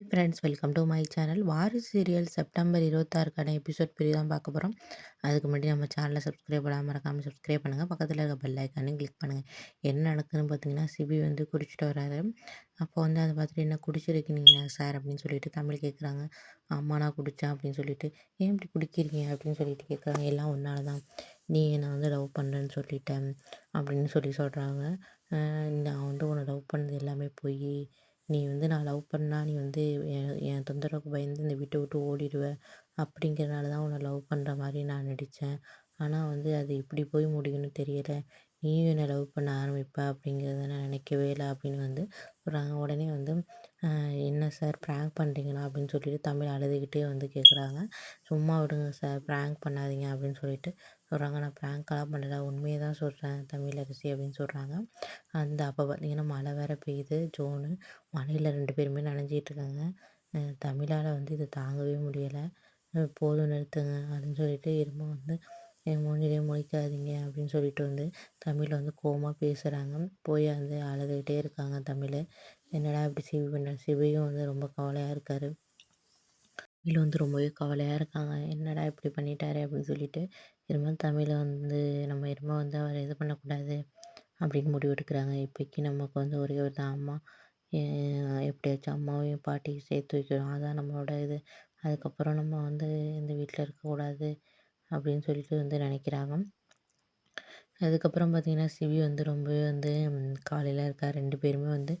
Friends welcome to my channel Varisu serial September இருபத்தாறுக்கான episode பிரி தான் பார்க்க போகிறோம் அதுக்கு முன்னாடி நம்ம சேனலை சப்ஸ்கிரைப் பண்ணாமல் மறக்காமல் சப்ஸ்கிரைப் பண்ணுங்கள் பக்கத்தில் இருக்க பெல் ஐக்கானையும் கிளிக் பண்ணுங்கள் என்ன நடக்குதுன்னு பார்த்தீங்கன்னா சிபி வந்து குடிச்சிட்டு வராரு. அப்போ வந்து அதை பார்த்துட்டு என்ன குடிச்சிருக்கீங்க சார் அப்படின்னு சொல்லிட்டு தமிழ் கேட்குறாங்க அம்மா நான் குடித்தேன் அப்படின்னு சொல்லிட்டு. ஏன் இப்படி குடிக்கிறீங்க? அப்படின்னு சொல்லிட்டு கேட்குறாங்க எல்லாம் ஒன்றால தான். நீ என்னை வந்து லவ் பண்ணுறேன்னு சொல்லிட்டேன் அப்படின்னு சொல்லி சொல்கிறாங்க நான் வந்து உன்னை லவ் பண்ணது எல்லாமே போய். நீ வந்து நான் லவ் பண்ணால் நீ வந்து என் என் தொந்தரவுக்கு பயந்து இந்த வீட்டை விட்டு ஓடிடுவ. அப்படிங்கிறனால தான் உன்னை லவ் பண்ணுற மாதிரி நான் நடித்தேன் ஆனால் வந்து அது இப்படி போய் முடியும்னு தெரியல. நீயும் என்னை லவ் பண்ண ஆரம்பிப்ப அப்படிங்கிறத நான் நினைக்கவே இல்லை அப்படின்னு வந்து சொல்கிறாங்க உடனே வந்து என்ன சார் ப்ராங்க் பண்ணுறீங்களா அப்படின்னு சொல்லிட்டு தமிழ் அழுதுகிட்டே வந்து கேட்குறாங்க சும்மா விடுங்க சார் ப்ராங்க் பண்ணாதீங்க அப்படின்னு சொல்லிட்டு சொல்கிறாங்க நான் ப்ராங்க்கெல்லாம் பண்ணல உண்மையை தான் சொல்கிறேன் தமிழரசி அப்படின்னு சொல்கிறாங்க அந்த அப்போ பார்த்திங்கன்னா மழை வேறு பெய்யுது. ஜோனு மழையில் ரெண்டு பேருமே நனைஞ்சிட்டு இருக்காங்க. தமிழால் வந்து இதை தாங்கவே முடியலை. போதும் நிறுத்துங்க அப்படின்னு சொல்லிட்டு இரும்போ வந்து என் மூஞ்சிலே முழிக்காதீங்க அப்படின்னு சொல்லிட்டு வந்து தமிழில் வந்து கோவமாக பேசுகிறாங்க போய் வந்து அழுதுகிட்டே இருக்காங்க தமிழ். என்னடா இப்படி சிவி பண்ண சிவியும் வந்து ரொம்ப கவலையாக இருக்கார். தமிழ் வந்து ரொம்பவே கவலையாக இருக்காங்க. என்னடா இப்படி பண்ணிட்டாரு? அப்படின்னு சொல்லிட்டு இனிமேல் தமிழை வந்து நம்ம இனிமேல் வந்து அவரை இது பண்ணக்கூடாது அப்படின்னு முடிவு எடுக்கிறாங்க. இப்போக்கி நமக்கு வந்து ஒரே ஒரு தான் அம்மா. எப்படியாச்சும் அம்மாவையும் பாட்டியும் சேர்த்து வைக்கணும். அதான் நம்மளோட இது. அதுக்கப்புறம் நம்ம வந்து இந்த வீட்டில் இருக்கக்கூடாது அப்படின்னு சொல்லிட்டு வந்து நினைக்கிறாங்க. அதுக்கப்புறம் பார்த்திங்கன்னா சிவி வந்து ரொம்பவே வந்து காலையில் இருக்கா ரெண்டு பேருமே வந்து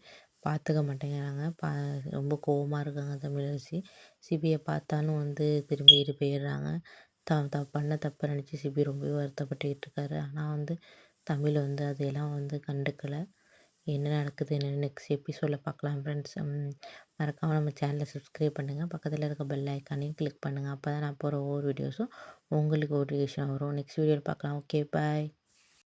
பார்த்துக்க மாட்டேங்கிறாங்க. பா ரொம்ப கோவமாக இருக்காங்க தமிழரசி சிபியை பார்த்தாலும் வந்து திரும்பிட்டு போயிடுறாங்க. த த பண்ண தப்பை நினச்சி சிபி ரொம்பவே வருத்தப்பட்டுக்கிட்டு இருக்காரு. ஆனால் வந்து தமிழ் வந்து அதையெல்லாம் வந்து கண்டுக்கலை. என்ன நடக்குது என்னென்னு நெக்ஸ்ட் எபிசோடில் பார்க்கலாம் ஃப்ரெண்ட்ஸ் மறக்காமல் நம்ம சேனலை சப்ஸ்கிரைப் பண்ணுங்கள் பக்கத்தில் இருக்க பெல் ஐக்கானையும் கிளிக் பண்ணுங்கள் அப்போ தான் நான் போகிற ஒவ்வொரு வீடியோஸும் உங்களுக்கு நோட்டிஃபிகேஷன் வரும். நெக்ஸ்ட் வீடியோவில் பார்க்கலாம். Okay bye